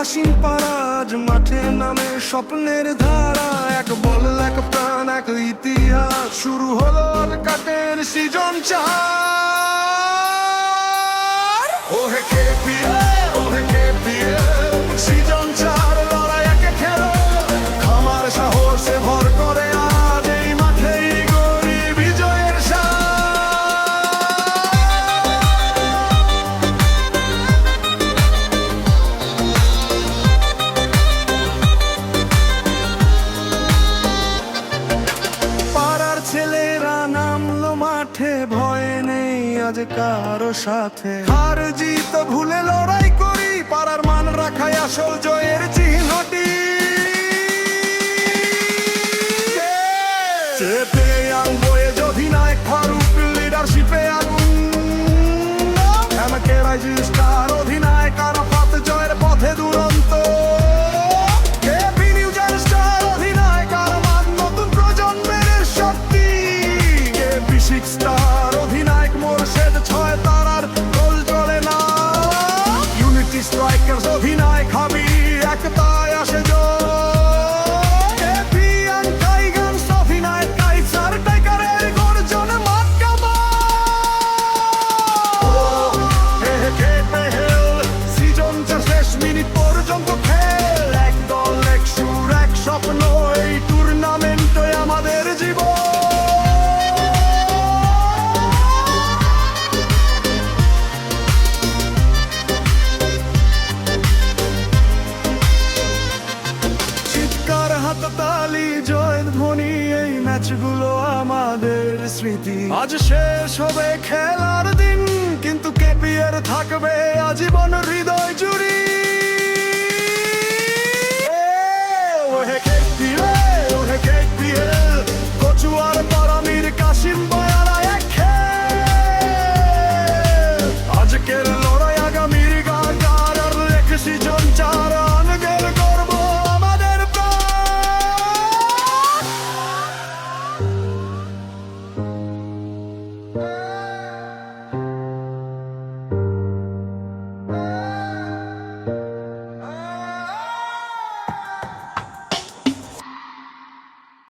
আসীন পারাজ, মাঠে নামে স্বপ্নের ধারা। এক বল, এক প্রাণ, এক ইতিহাস। শুরু হলো কাটের সৃজন চার। ওহে কেপিএল আজ কারও সাথে। হার জিত ভুলে লড়াই করি, পাড়ার মান রাখাই আসল জয়ের চিহ্নটি। চেপে আনব যদি এক ফারুক লিডারশিপে আগুন। আমাকে রাজিস্টার হাততালি জয়ের ধ্বনি, এই ম্যাচগুলো আমাদের স্মৃতি। আজ শেষ হবে খেলার দিন, কিন্তু কেপিয়ার থাকবে আজীবন হৃদয় জুড়ি। কেপিয়ার